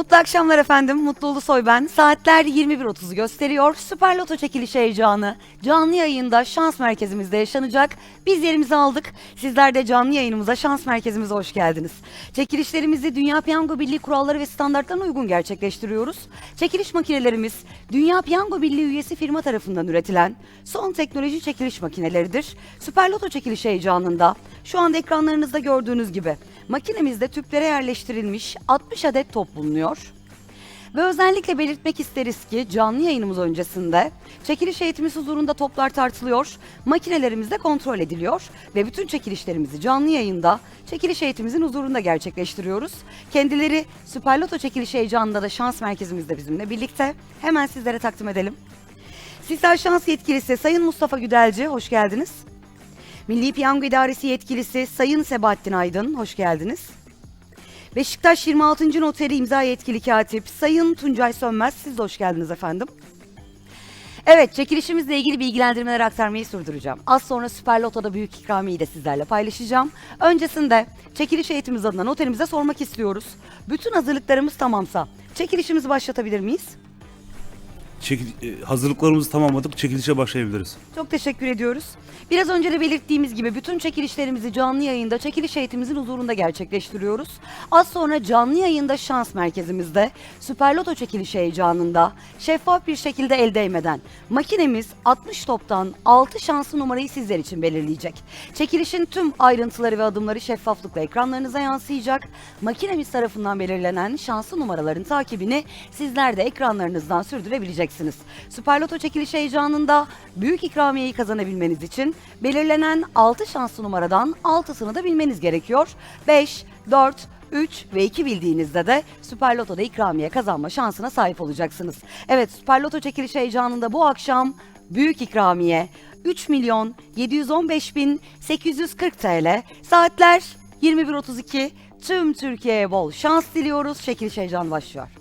Mutlu akşamlar efendim. Mutlu Ulusoy ben. Saatler 21.30'u gösteriyor. Süper Loto çekiliş heyecanı canlı yayında şans merkezimizde yaşanacak. Biz yerimizi aldık. Sizler de canlı yayınımıza şans merkezimize hoş geldiniz. Çekilişlerimizi Dünya Piyango Birliği kuralları ve standartlarına uygun gerçekleştiriyoruz. Çekiliş makinelerimiz Dünya Piyango Birliği üyesi firma tarafından üretilen son teknoloji çekiliş makineleridir. Süper Loto çekiliş heyecanında şu anda ekranlarınızda gördüğünüz gibi makinemizde tüplere yerleştirilmiş 60 adet top bulunuyor. Ve özellikle belirtmek isteriz ki canlı yayınımız öncesinde çekiliş heyetimiz huzurunda toplar tartılıyor, makinelerimiz de kontrol ediliyor ve bütün çekilişlerimizi canlı yayında çekiliş heyetimizin huzurunda gerçekleştiriyoruz. Kendileri Süper Loto çekiliş heyecanında da şans merkezimizde bizimle birlikte. Hemen sizlere takdim edelim. Sizler şans yetkilisi Sayın Mustafa Güdelci, hoş geldiniz. Milli Piyango İdaresi yetkilisi Sayın Sebahattin Aydın, hoş geldiniz. Beşiktaş 26. Noteri imza yetkili katip Sayın Tuncay Sönmez, siz de hoş geldiniz efendim. Evet, çekilişimizle ilgili bilgilendirmeler aktarmayı sürdüreceğim. Az sonra Süper Loto'da büyük ikramiyeyi de sizlerle paylaşacağım. Öncesinde çekiliş heyetimiz adına noterimize sormak istiyoruz. Bütün hazırlıklarımız tamamsa çekilişimizi başlatabilir miyiz? Çekil- e, hazırlıklarımızı tamamladık. Çekilişe başlayabiliriz. Çok teşekkür ediyoruz. Biraz önce de belirttiğimiz gibi bütün çekilişlerimizi canlı yayında çekiliş heyetimizin huzurunda gerçekleştiriyoruz. Az sonra canlı yayında şans merkezimizde Süper Loto çekiliş heyecanında şeffaf bir şekilde el değmeden makinemiz 60 toptan 6 şanslı numarayı sizler için belirleyecek. Çekilişin tüm ayrıntıları ve adımları şeffaflıkla ekranlarınıza yansıyacak. Makinemiz tarafından belirlenen şanslı numaraların takibini sizler de ekranlarınızdan sürdürebileceksiniz. Süper Loto çekiliş heyecanında büyük ikramiyeyi kazanabilmeniz için belirlenen 6 şanslı numaradan 6'sını da bilmeniz gerekiyor. 5, 4, 3 ve 2 bildiğinizde de Süper Loto'da ikramiye kazanma şansına sahip olacaksınız. Evet Süper Loto çekiliş heyecanında bu akşam büyük ikramiye 3 milyon 715 bin 840 TL saatler 21.32 tüm Türkiye'ye bol şans diliyoruz. Çekiliş heyecanı başlıyor.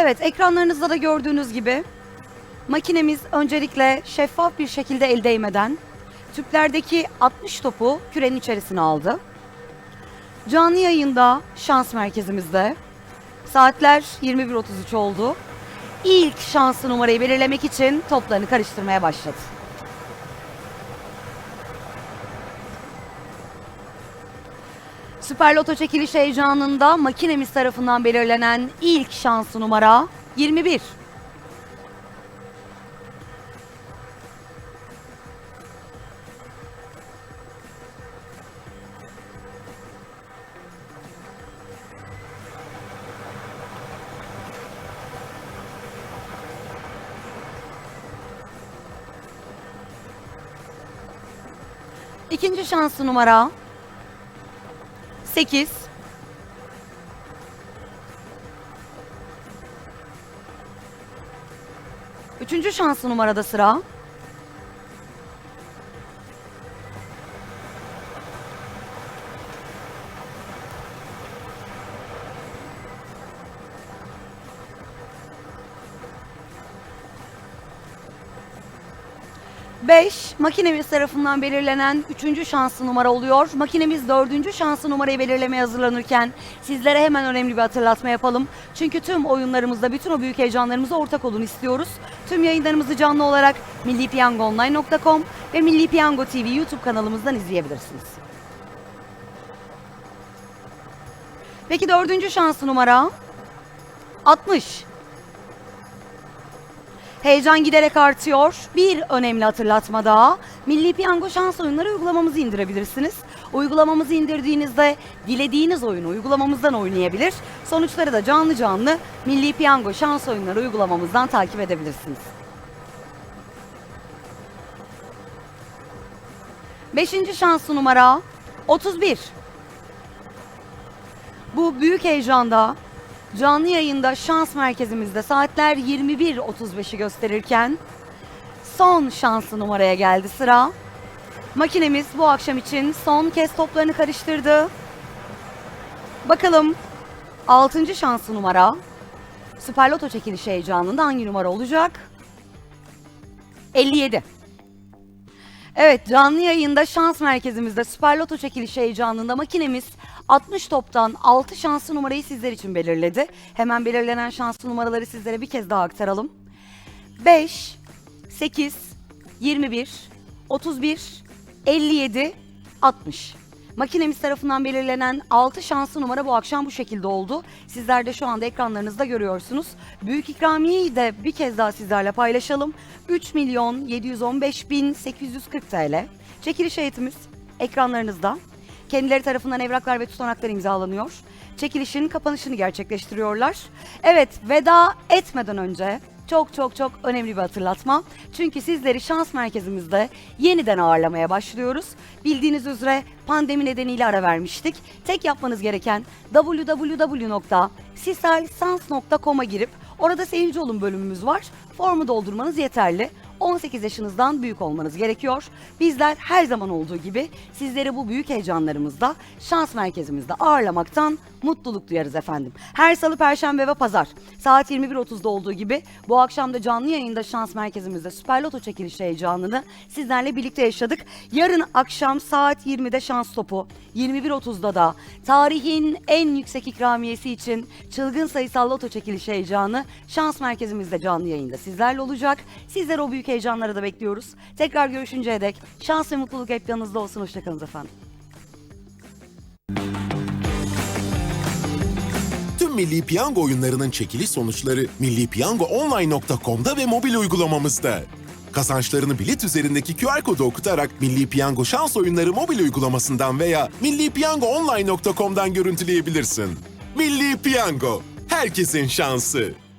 Evet, ekranlarınızda da gördüğünüz gibi makinemiz öncelikle şeffaf bir şekilde el değmeden tüplerdeki 60 topu kürenin içerisine aldı. Canlı yayında şans merkezimizde saatler 21.33 oldu. İlk şanslı numarayı belirlemek için toplarını karıştırmaya başladı. Süper Loto çekiliş heyecanında makinemiz tarafından belirlenen ilk şanslı numara 21. İkinci şanslı numara 8 Üçüncü şanslı numarada sıra. Beş, makinemiz tarafından belirlenen üçüncü şanslı numara oluyor. Makinemiz dördüncü şanslı numarayı belirlemeye hazırlanırken sizlere hemen önemli bir hatırlatma yapalım. Çünkü tüm oyunlarımızda bütün o büyük heyecanlarımıza ortak olun istiyoruz. Tüm yayınlarımızı canlı olarak millipiyangoonline.com ve Milli Piyango TV YouTube kanalımızdan izleyebilirsiniz. Peki dördüncü şanslı numara 60. Heyecan giderek artıyor. Bir önemli hatırlatma daha. Milli Piyango Şans Oyunları uygulamamızı indirebilirsiniz. Uygulamamızı indirdiğinizde dilediğiniz oyunu uygulamamızdan oynayabilir. Sonuçları da canlı canlı Milli Piyango Şans Oyunları uygulamamızdan takip edebilirsiniz. Beşinci şanslı numara 31. Bu büyük heyecanda canlı yayında şans merkezimizde saatler 21.35'i gösterirken son şanslı numaraya geldi sıra. Makinemiz bu akşam için son kez toplarını karıştırdı. Bakalım 6. şanslı numara Süper Loto çekilişi heyecanında hangi numara olacak? 57. Evet canlı yayında şans merkezimizde Süper Loto çekilişi heyecanında makinemiz 60 toptan 6 şanslı numarayı sizler için belirledi. Hemen belirlenen şanslı numaraları sizlere bir kez daha aktaralım. 5, 8, 21, 31, 57, 60. Makinemiz tarafından belirlenen 6 şanslı numara bu akşam bu şekilde oldu. Sizler de şu anda ekranlarınızda görüyorsunuz. Büyük ikramiyeyi de bir kez daha sizlerle paylaşalım. 3 milyon 715 bin 840 TL. Çekiliş heyetimiz ekranlarınızda. Kendileri tarafından evraklar ve tutanaklar imzalanıyor. Çekilişin kapanışını gerçekleştiriyorlar. Evet veda etmeden önce çok çok çok önemli bir hatırlatma. Çünkü sizleri şans merkezimizde yeniden ağırlamaya başlıyoruz. Bildiğiniz üzere pandemi nedeniyle ara vermiştik. Tek yapmanız gereken www.sisalsans.com'a girip orada seyirci olun bölümümüz var. Formu doldurmanız yeterli. 18 yaşınızdan büyük olmanız gerekiyor. Bizler her zaman olduğu gibi sizleri bu büyük heyecanlarımızda şans merkezimizde ağırlamaktan mutluluk duyarız efendim. Her salı, perşembe ve pazar saat 21.30'da olduğu gibi bu akşam da canlı yayında şans merkezimizde Süper Loto çekilişi heyecanını sizlerle birlikte yaşadık. Yarın akşam saat 20'de şans topu, 21.30'da da tarihin en yüksek ikramiyesi için çılgın sayısal loto çekilişi heyecanı şans merkezimizde canlı yayında sizlerle olacak. Sizler o büyük heyecanlara da bekliyoruz. Tekrar görüşünceye dek şans ve mutluluk hep yanınızda olsun. Hoşçakalın efendim. Tüm Milli Piyango oyunlarının çekiliş sonuçları millipiyangoonline.com'da ve mobil uygulamamızda. Kazançlarını bilet üzerindeki QR kodu okutarak Milli Piyango şans oyunları mobil uygulamasından veya millipiyangoonline.com'dan görüntüleyebilirsin. Milli Piyango, herkesin şansı.